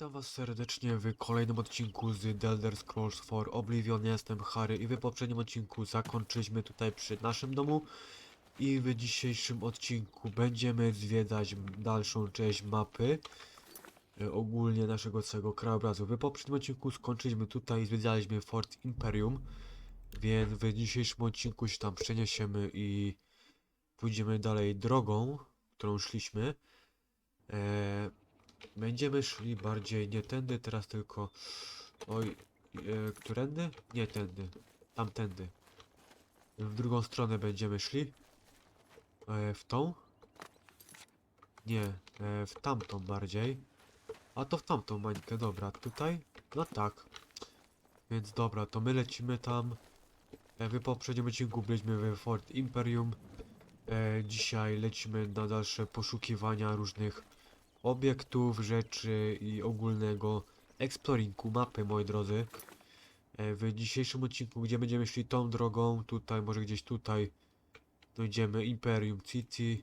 Witam was serdecznie w kolejnym odcinku z The Elder Scrolls 4 Oblivion. Jestem Harry i w poprzednim odcinku zakończyliśmy tutaj przy naszym domu i w dzisiejszym odcinku będziemy zwiedzać dalszą część mapy e, ogólnie naszego całego krajobrazu. W poprzednim odcinku skończyliśmy tutaj i zwiedzaliśmy Fort Imperium, więc w dzisiejszym odcinku się tam przeniesiemy i pójdziemy dalej drogą, którą szliśmy. E, Będziemy szli bardziej nie tędy, teraz tylko. Oj, e, którędy? Nie tędy, tamtędy. W drugą stronę będziemy szli. E, w tą? Nie, e, w tamtą bardziej. A to w tamtą mańkę, dobra, tutaj? No tak. Więc dobra, to my lecimy tam. E, w poprzednim odcinku byliśmy w Fort Imperium. E, dzisiaj lecimy na dalsze poszukiwania różnych obiektów, rzeczy i ogólnego exploringu mapy, moi drodzy. E, W dzisiejszym odcinku, gdzie będziemy szli tą drogą, tutaj, może gdzieś tutaj, dojdziemy Imperium City,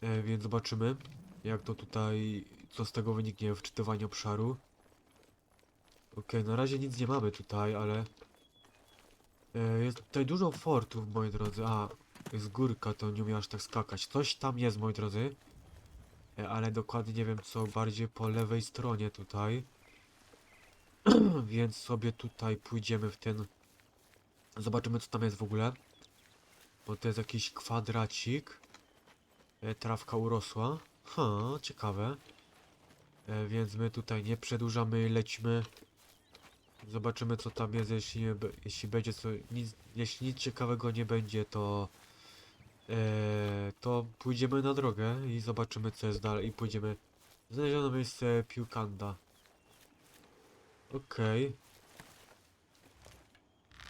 e, więc zobaczymy, jak to tutaj, co z tego wyniknie w czytywaniu obszaru. Okej, na razie nic nie mamy tutaj, ale e, jest tutaj dużo fortów, moi drodzy. A, jest górka, to nie umiem aż tak skakać. Coś tam jest, moi drodzy. E, ale dokładnie nie wiem co, bardziej po lewej stronie tutaj. Więc sobie tutaj pójdziemy w ten... Zobaczymy co tam jest w ogóle. Bo to jest jakiś kwadracik. E, trawka urosła. Ha, ciekawe. E, więc my tutaj nie przedłużamy, lecimy. Zobaczymy co tam jest, jeśli, jeśli będzie co, nic, jeśli nic ciekawego nie będzie, to Eee, to pójdziemy na drogę i zobaczymy co jest dalej i pójdziemy znaleziono miejsce Piłkanda. Okej.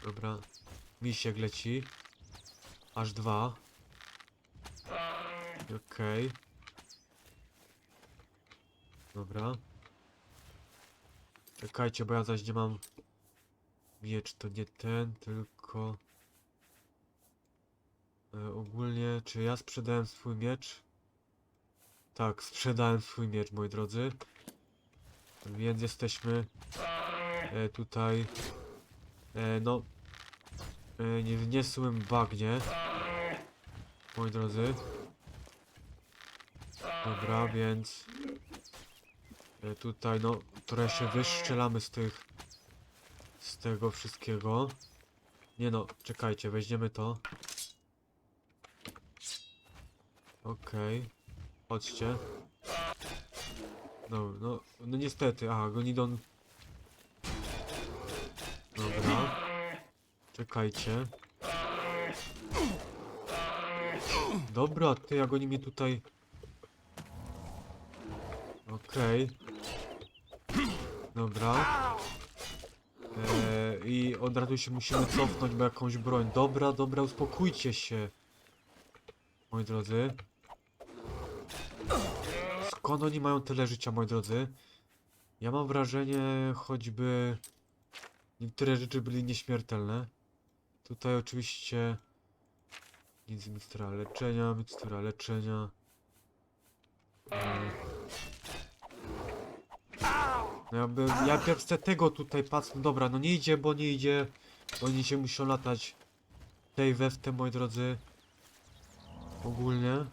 Dobra. Misiek leci. Aż dwa. Okej. Dobra. Czekajcie, bo ja zaś nie mam miecz, to nie ten, tylko... Ogólnie, czy ja sprzedałem swój miecz? Tak, sprzedałem swój miecz, moi drodzy. Więc jesteśmy e, tutaj, e, no, e, nie w niesłym bagnie, moi drodzy. Dobra, więc e, tutaj, no, trochę się wyszczelamy z tych, z tego wszystkiego. Nie no, czekajcie, weźmiemy to. Okej. Chodźcie. No, no, no niestety, aha, Gonidon... Dobra. Czekajcie. Dobra, ty, jak oni mnie tutaj... Okej. Dobra. Eee, I od razu się musimy cofnąć, bo jakąś broń. Dobra, dobra, uspokójcie się. Moi drodzy. Skąd oni mają tyle życia, moi drodzy? Ja mam wrażenie, choćby niektóre rzeczy byli nieśmiertelne. Tutaj oczywiście nic mikstura leczenia, mikstura leczenia. No ja, bym, ja pierw tego tutaj patrzę. Dobra, no nie idzie, bo nie idzie. Bo oni się muszą latać tej we w te, moi drodzy. Ogólnie.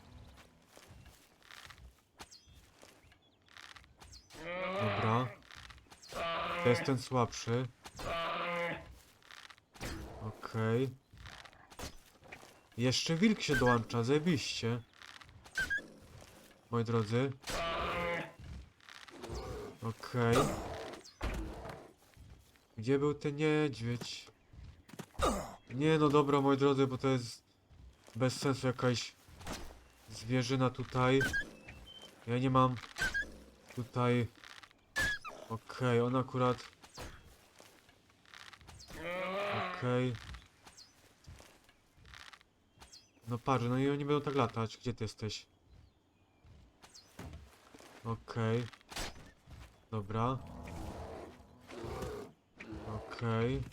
Dobra. To jest ten słabszy. Okej. Jeszcze wilk się dołącza, zajebiście. Moi drodzy. Okej. Gdzie był ten niedźwiedź? Nie no dobra moi drodzy, bo to jest bez sensu jakaś zwierzyna tutaj. Ja nie mam tutaj Okej, on akurat... Okej. No patrz, no i oni będą tak latać. Gdzie ty jesteś? Okej. Dobra. Okej.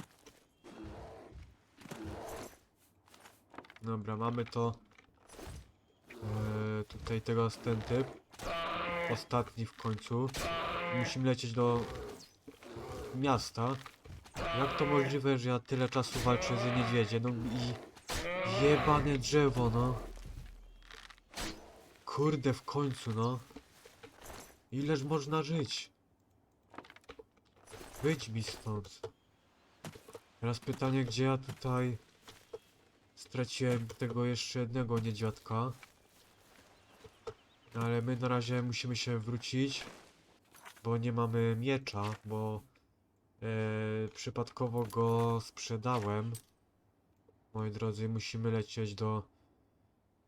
Dobra, mamy to. Eee, tutaj teraz ten typ. Ostatni w końcu. Musimy lecieć do miasta. Jak to możliwe, że ja tyle czasu walczę z niedźwiedziem? No i jebane drzewo, no. Kurde, w końcu, no. Ileż można żyć? Wyjdź mi stąd. Teraz pytanie, gdzie ja tutaj straciłem tego jeszcze jednego niedźwiadka. No ale my na razie musimy się wrócić, bo nie mamy miecza, bo e, przypadkowo go sprzedałem. Moi drodzy, musimy lecieć do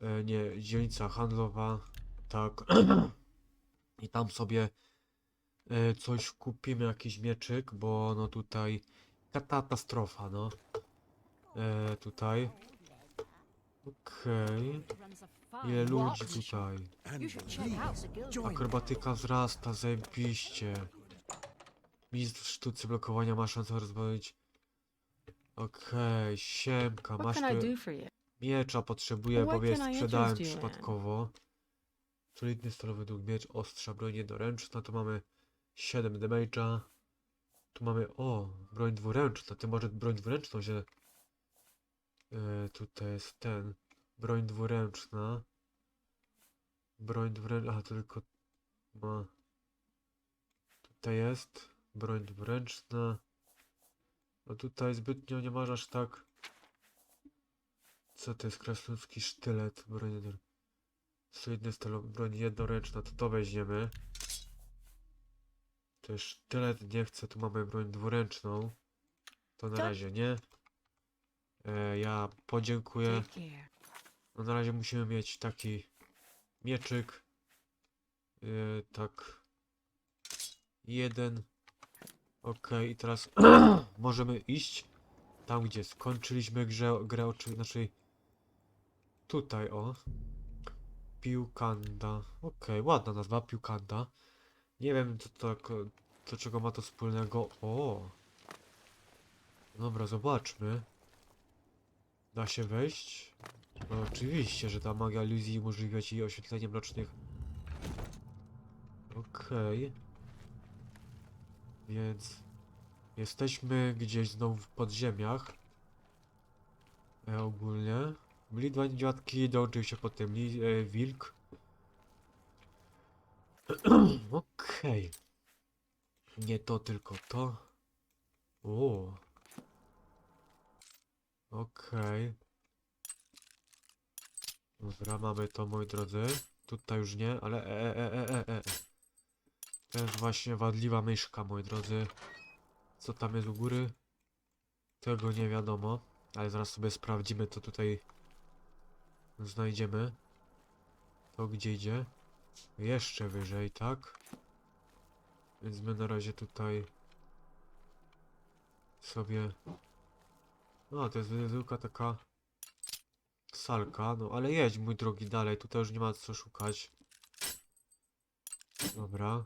e, nie, dzielnica handlowa, tak. I tam sobie e, coś kupimy, jakiś mieczyk, bo no tutaj katastrofa, no. Tutaj. Okej. Ile ludzi tutaj. Akrobatyka wzrasta, zajebiście. Mistrz sztucy blokowania ma szansę rozwalić. Okej, siemka, What masz tu miecza potrzebuję, bo je sprzedałem przypadkowo. Solidny stalowy dług miecz, ostrza, broń jednoręczna, tu mamy 7 damage'a. Tu mamy, o, broń dwuręczna, ty może broń dwuręczną się... E, tutaj jest ten, broń dwuręczna. Broń dwuręczna, a tylko ma... Tutaj jest, broń dwuręczna. A tutaj zbytnio nie masz aż tak... Co to jest krasnoludzki sztylet, broń jedno... Solidny stalowy, broń jednoręczna, to to weźmiemy. To jest sztylet, nie chcę, tu mamy broń dwuręczną. To na razie nie. E, ja podziękuję. No na razie musimy mieć taki mieczyk. Yy, tak. Jeden. Okej, i teraz możemy iść tam, gdzie skończyliśmy grę, grę oczy, znaczy tutaj, o. Piłkanda. Okej, ładna nazwa, Piłkanda. Nie wiem, co to, tak, do czego ma to wspólnego. O! Dobra, zobaczmy. Da się wejść? No oczywiście, że ta magia iluzji umożliwia ci oświetlenie mrocznych. Okej. Więc jesteśmy gdzieś znowu w podziemiach. E, ogólnie. Byli dwa niedźwiadki, dołączył się potem li, e, wilk. Okej. Nie to, tylko to. O. Okej. Dobra, mamy to, moi drodzy. Tutaj już nie, ale e, e, e, e, e, e. To jest właśnie wadliwa myszka, moi drodzy. Co tam jest u góry? Tego nie wiadomo, ale zaraz sobie sprawdzimy, co tutaj znajdziemy. To gdzie idzie? Jeszcze wyżej, tak? Więc my na razie tutaj sobie... No, to jest zwykła taka salka, no ale jedź mój drogi dalej, tutaj już nie ma co szukać. Dobra.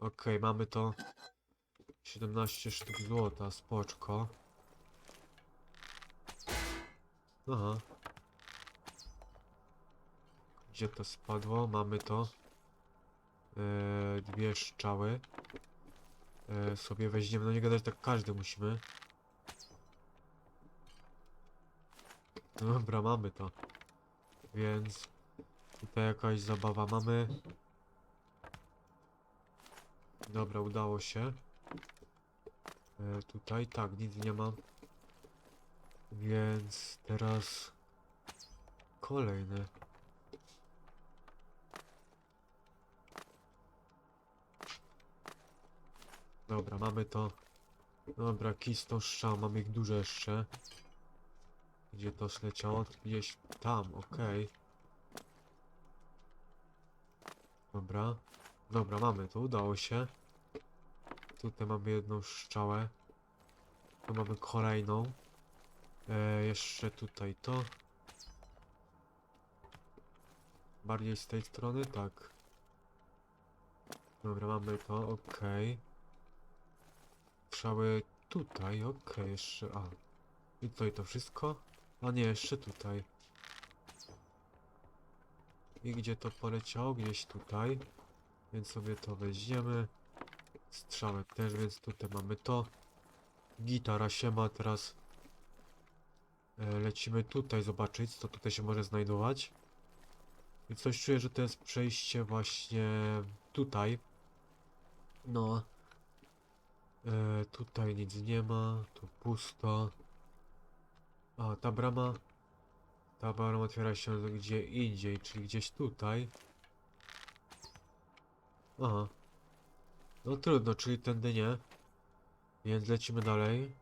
Okej, mamy to. 17 sztuk złota, spoczko. Aha. Gdzie to spadło? Mamy to. Eee, dwie strzały. Eee, sobie weźmiemy, no nie gadać tak każdy musimy. Dobra, mamy to. Więc tutaj jakaś zabawa mamy. Dobra, udało się. E, tutaj tak, nic nie mam. Więc teraz kolejne. Dobra, mamy to. Dobra, kistą strzał, mamy ich dużo jeszcze. Gdzie to zleciało? Gdzieś tam, okej. Dobra. Dobra, mamy to, udało się. Tutaj mamy jedną strzałę. Tu mamy kolejną. E, jeszcze tutaj to. Bardziej z tej strony, tak. Dobra, mamy to, okej. Strzały tutaj, okej, jeszcze, a. I tutaj to wszystko? A nie, jeszcze tutaj. I gdzie to poleciało? Gdzieś tutaj. Więc sobie to weźmiemy. strzałę też, więc tutaj mamy to. Gitara się ma teraz. E, lecimy tutaj zobaczyć, co tutaj się może znajdować. I coś czuję, że to jest przejście właśnie tutaj. No. E, tutaj nic nie ma, tu pusto. A, ta brama. Ta brama otwiera się gdzie indziej, czyli gdzieś tutaj. Aha. No trudno, czyli tędy nie. Więc lecimy dalej.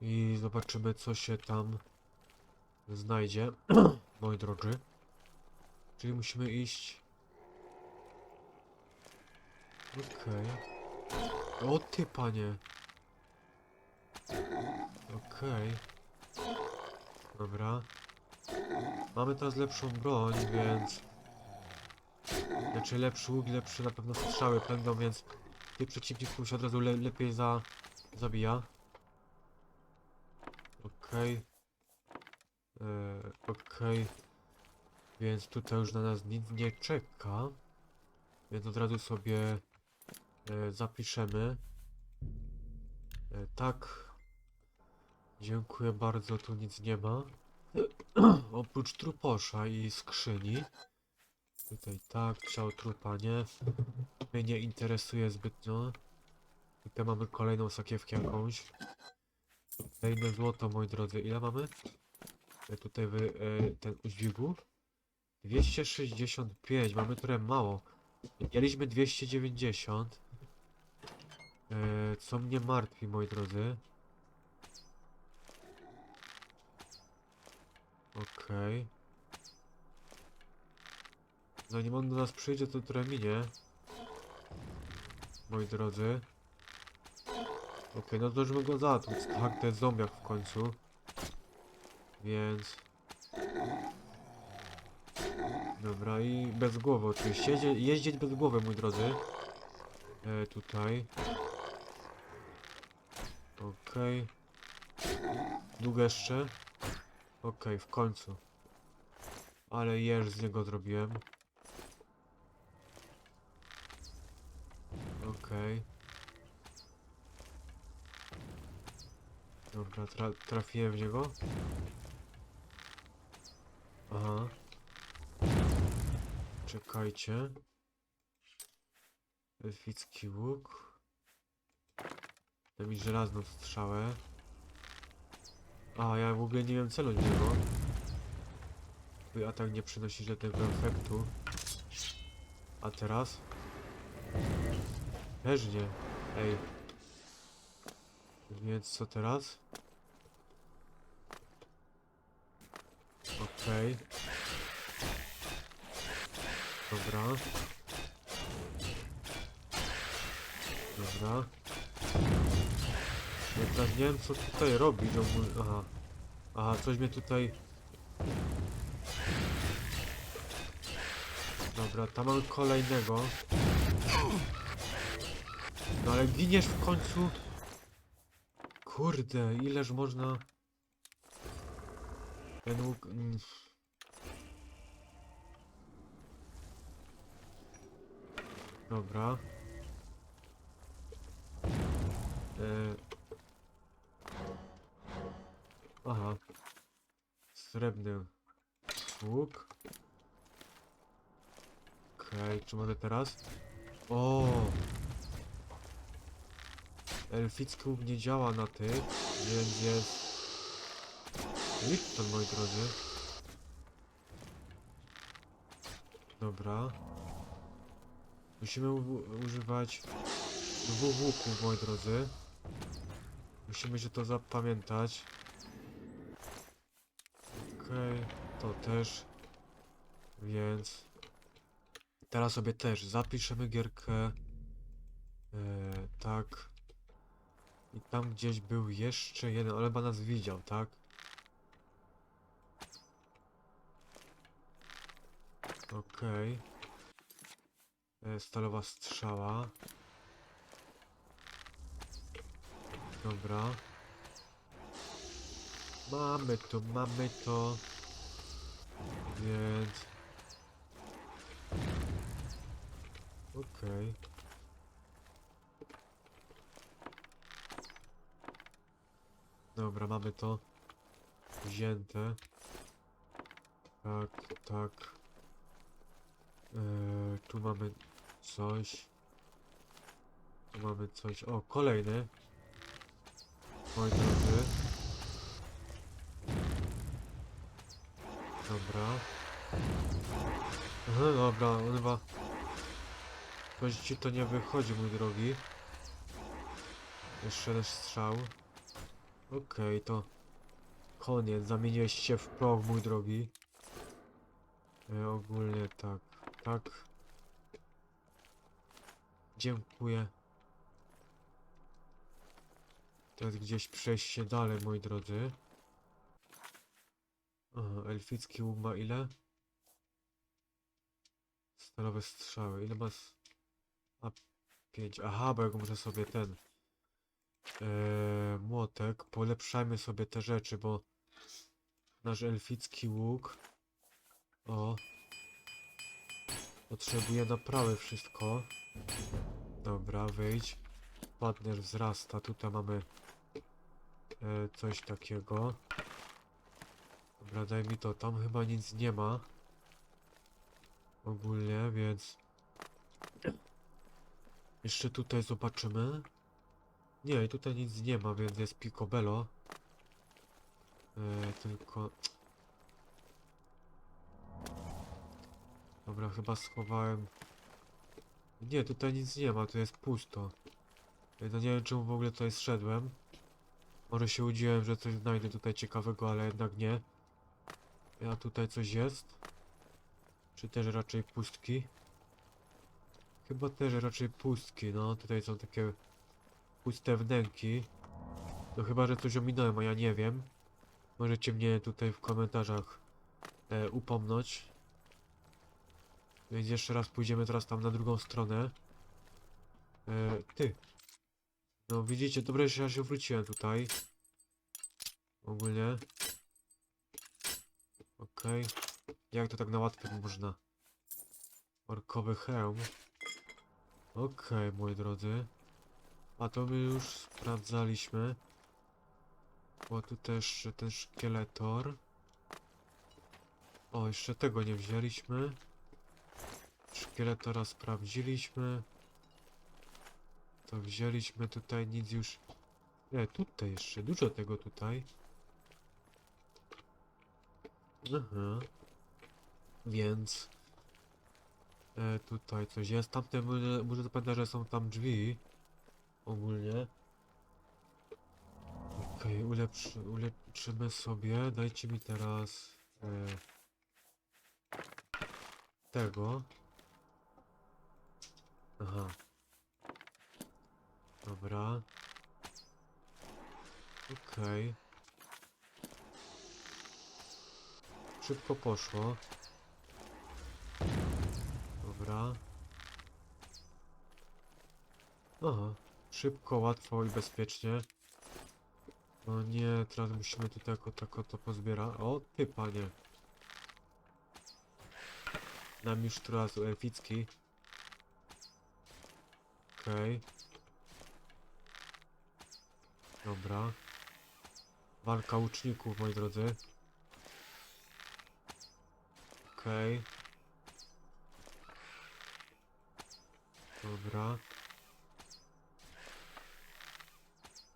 I zobaczymy, co się tam znajdzie, moi drodzy. Czyli musimy iść. Okej. O ty panie. Okej. Dobra. Mamy teraz lepszą broń, więc... Znaczy lepszy łuk, lepsze na pewno strzały będą, więc tych przeciwników się od razu le lepiej za zabija. Okej. Eee, Okej. Więc tutaj już na nas nic nie czeka. Więc od razu sobie e, zapiszemy. E, tak. Dziękuję bardzo, tu nic nie ma. Oprócz truposza i skrzyni. Tutaj tak, ciało trupa nie. Mnie nie interesuje zbytnio. Tutaj mamy kolejną sakiewkę jakąś. Kolejne złoto, moi drodzy. Ile mamy? E, Tutaj wy, e, ten udźwigu. 265, mamy trochę mało. Mieliśmy 290. E, co mnie martwi, moi drodzy. Okej. Zanim on do nas przyjdzie, to trochę minie. Moi drodzy. Okej, no zdążymy go zatłuc, tak? Jest zombiak w końcu. Więc... Dobra, i bez głowy oczywiście. Jeździ, jeździć bez głowy, mój drodzy. E, tutaj. Okej. Długo jeszcze? Okej, w końcu. Ale jeż z niego zrobiłem. Okej. Dobra, tra trafiłem w niego. Aha. Czekajcie. Elficki łuk. Daj mi żelazną strzałę. A, ja w ogóle nie wiem celu niego. Twój atak nie przynosi żadnego efektu. A teraz? Też nie. Ej. Więc co teraz? Okej. Dobra. Dobra. Teraz nie wiem co tutaj robić ogólnie. Aha. Aha, coś mnie tutaj... Dobra, tam mamy kolejnego. No ale giniesz w końcu. Kurde, ileż można... Ten łuk... mm. Dobra. E... Aha. Srebrny łuk. Okej, czy może teraz? O! Elficki łuk nie działa na tych, więc jest... Lipton, moi drodzy. Dobra. Musimy używać dwóch łuków, moi drodzy. Musimy się to zapamiętać. Okej, to też. Więc... Teraz sobie też zapiszemy gierkę. E, tak. I tam gdzieś był jeszcze jeden, ale chyba nas widział, tak? Okej. E, Stalowa strzała. Dobra. Mamy to, mamy to. Więc... Okej. Okay. Dobra, mamy to wzięte. Tak, tak. Eee, tu mamy coś. Tu mamy coś. O, kolejny. Moi drodzy. Dobra. Aha, dobra, on chyba... Coś ci to nie wychodzi, mój drogi. Jeszcze jeden strzał. Okej, to... Koniec, zamieniłeś się w proch, mój drogi. E, ogólnie tak, tak. Dziękuję. Teraz gdzieś przejście dalej, moi drodzy. Elficki łuk ma ile? Stalowe strzały. Ile ma... A, 5. Aha, bo jak muszę sobie ten... Eee, młotek. Polepszajmy sobie te rzeczy, bo... Nasz elficki łuk... O. Potrzebuje naprawy wszystko. Dobra, wyjdź. Partner wzrasta. Tutaj mamy... E, coś takiego. Dobra, daj mi to. Tam chyba nic nie ma. Ogólnie, więc... Jeszcze tutaj zobaczymy. Nie, i tutaj nic nie ma, więc jest picobello. E, tylko... Dobra, chyba schowałem... Nie, tutaj nic nie ma, tu jest pusto. No nie wiem, czemu w ogóle tutaj zszedłem. Może się udziłem, że coś znajdę tutaj ciekawego, ale jednak nie. A tutaj coś jest? Czy też raczej pustki? Chyba też raczej pustki, no tutaj są takie puste wnęki. No chyba, że coś ominąłem, a ja nie wiem. Możecie mnie tutaj w komentarzach e, upomnąć. Więc jeszcze raz pójdziemy teraz tam na drugą stronę. E, ty. No widzicie, dobrze, że ja się wróciłem tutaj. Ogólnie. Okej. Jak to tak na łatwo można? Orkowy hełm. Okej, moi drodzy. A to my już sprawdzaliśmy. Bo tu też ten szkieletor. O, jeszcze tego nie wzięliśmy. Szkieletora sprawdziliśmy. To wzięliśmy tutaj nic już. Nie, tutaj jeszcze dużo tego tutaj. Aha. Więc e, tutaj coś jest. Tamte może, może zapamiętać, że są tam drzwi. Ogólnie. Okej, ulepszy, ulepszymy sobie. Dajcie mi teraz e, tego. Aha. Dobra. Okej. Szybko poszło. Dobra. Aha. Szybko, łatwo i bezpiecznie. No nie, teraz musimy tutaj jako tako to pozbiera. O, ty panie. Nam już teraz elficki. Okej. Dobra. Walka łuczników, moi drodzy. Okej. Dobra.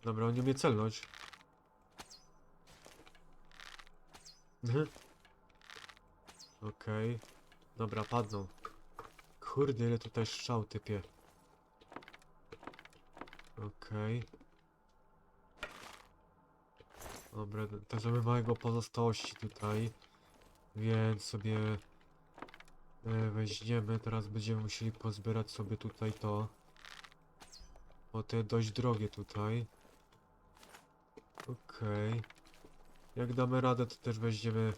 Dobra, on nie umie celnąć. Mhm. Okej. Dobra, padną. Kurde, ile tutaj strzał, typie. Okej. Dobra, też mamy małego pozostałości tutaj. Więc sobie e, weźmiemy. Teraz będziemy musieli pozbierać sobie tutaj to. Bo jest dość drogie tutaj. Okej. Jak damy radę, to też weźmiemy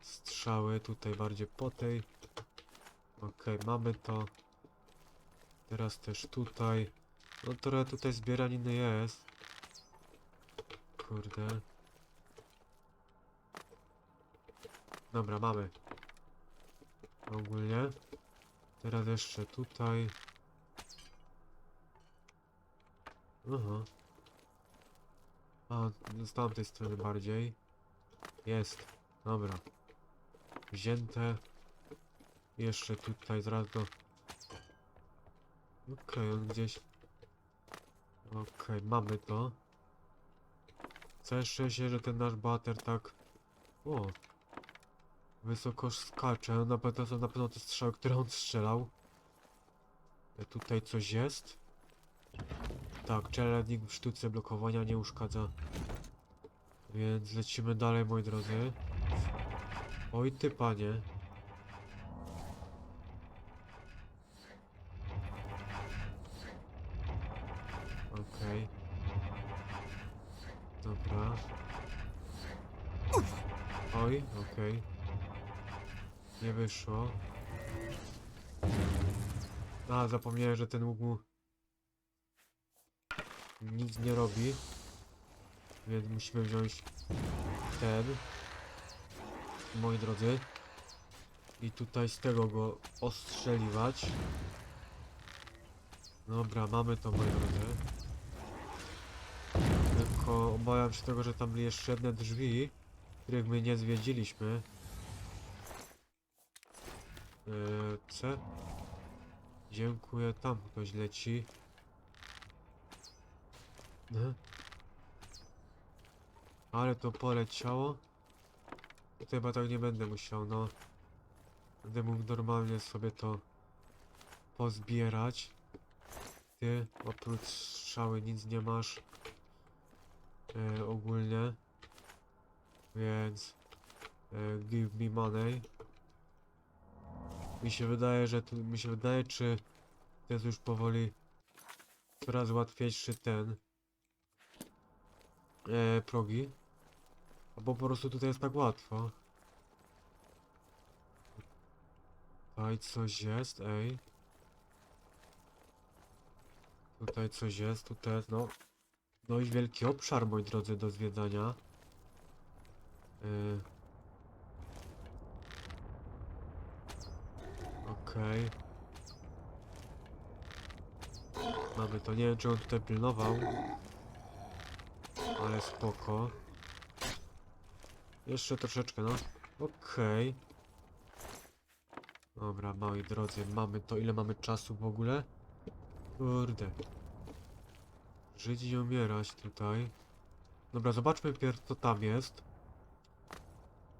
strzały tutaj bardziej po tej. Okej, mamy to. Teraz też tutaj. No trochę tutaj zbieraniny jest. Kurde. Dobra, mamy. Ogólnie. Teraz jeszcze tutaj. Aha. A, z tamtej strony bardziej. Jest. Dobra. Wzięte. Jeszcze tutaj zaraz do... Okej, on gdzieś... Okej, mamy to. Cieszę się, że ten nasz bater tak... O! Wysoko skacze. Na pewno to na pewno te strzały, które on strzelał. E, Tutaj coś jest. Tak, czeladnik w sztuce blokowania nie uszkadza. Więc lecimy dalej, moi drodzy. Oj ty panie. Okej. Dobra. Oj, okej. Nie wyszło. A, zapomniałem, że ten łuk mu nic nie robi. Więc musimy wziąć ten. Moi drodzy. I tutaj z tego go ostrzeliwać. Dobra, mamy to, moi drodzy. Tylko obawiam się tego, że tam były jeszcze jedne drzwi, których my nie zwiedziliśmy. Yy, C. Dziękuję, tam ktoś leci. Ale to poleciało. Chyba tak nie będę musiał, no. Będę mógł normalnie sobie to pozbierać. Ty oprócz strzały nic nie masz. E, ogólnie. Więc e, give me money. Mi się wydaje, że tu, mi się wydaje, czy to jest już powoli coraz łatwiejszy ten e, progi. Albo po prostu tutaj jest tak łatwo. Tutaj coś jest, ej. Tutaj coś jest, tutaj jest, no. No i wielki obszar, moi drodzy, do zwiedzania. Yy. Okej. Mamy to, nie wiem czy on tutaj pilnował. Ale spoko. Jeszcze troszeczkę, no. Okej. Dobra, moi drodzy, mamy to. Ile mamy czasu w ogóle? Kurde. Żyć i umierać tutaj. Dobra, zobaczmy pierw co tam jest.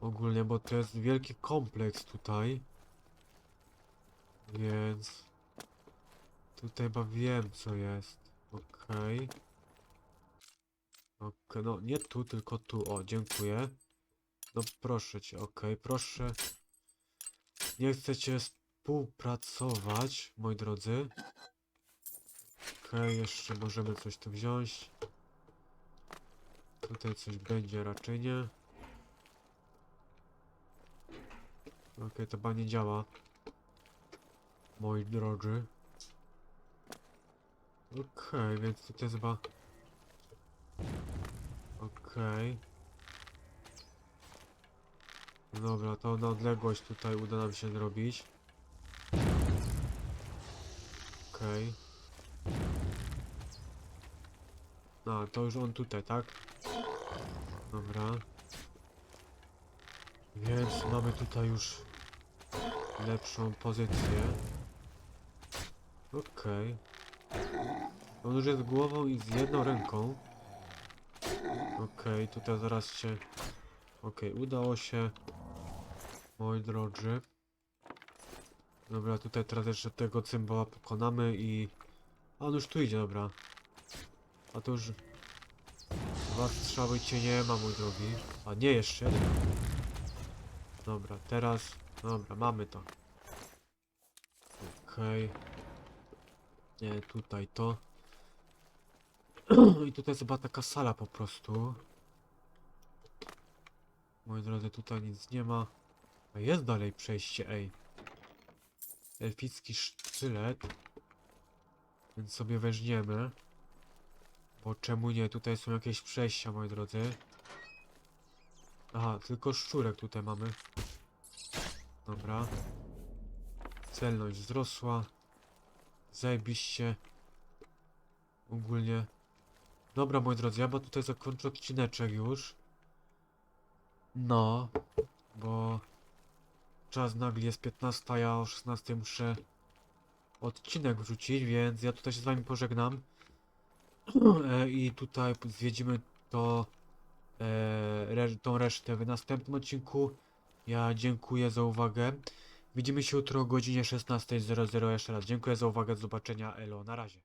Ogólnie, bo to jest wielki kompleks tutaj. Więc... Tutaj chyba wiem co jest. Okej. Okej, no nie tu, tylko tu. O, dziękuję. No proszę cię, okej, proszę. Nie chcecie współpracować, moi drodzy. Okej, jeszcze możemy coś tu wziąć. Tutaj coś będzie, raczej nie. Okej, to chyba nie działa. Moi drodzy. Okej, więc tutaj jest chyba... Okej. Dobra, to na odległość tutaj uda nam się zrobić. Okej. A, to już on tutaj, tak? Dobra. Więc mamy tutaj już lepszą pozycję. Okej. On już jest głową i z jedną ręką. Okej, tutaj zaraz się... Okej, udało się. Moi drodzy. Dobra, tutaj teraz jeszcze tego cymbała pokonamy i... A on już tu idzie, dobra. A to już... Dwa strzały cię nie ma, mój drogi. A nie, jeszcze jeden. Dobra, teraz... Dobra, mamy to. Okej. Nie, tutaj to. I tutaj jest chyba taka sala po prostu. Moi drodzy, tutaj nic nie ma. A jest dalej przejście, ej. Elficki sztylet. Więc sobie weźmiemy. Bo czemu nie? Tutaj są jakieś przejścia, moi drodzy. Aha, tylko szczurek tutaj mamy. Dobra. Celność wzrosła. Zajebiście. Ogólnie. Dobra, moi drodzy, ja bo tutaj zakończę odcineczek już. No, bo czas nagle jest 15, ja o 16 muszę odcinek wrzucić, więc ja tutaj się z wami pożegnam. E, I tutaj zwiedzimy to, e, re, tą resztę w następnym odcinku. Ja dziękuję za uwagę. Widzimy się jutro o godzinie 16.00 jeszcze raz. Dziękuję za uwagę, do zobaczenia, elo, na razie.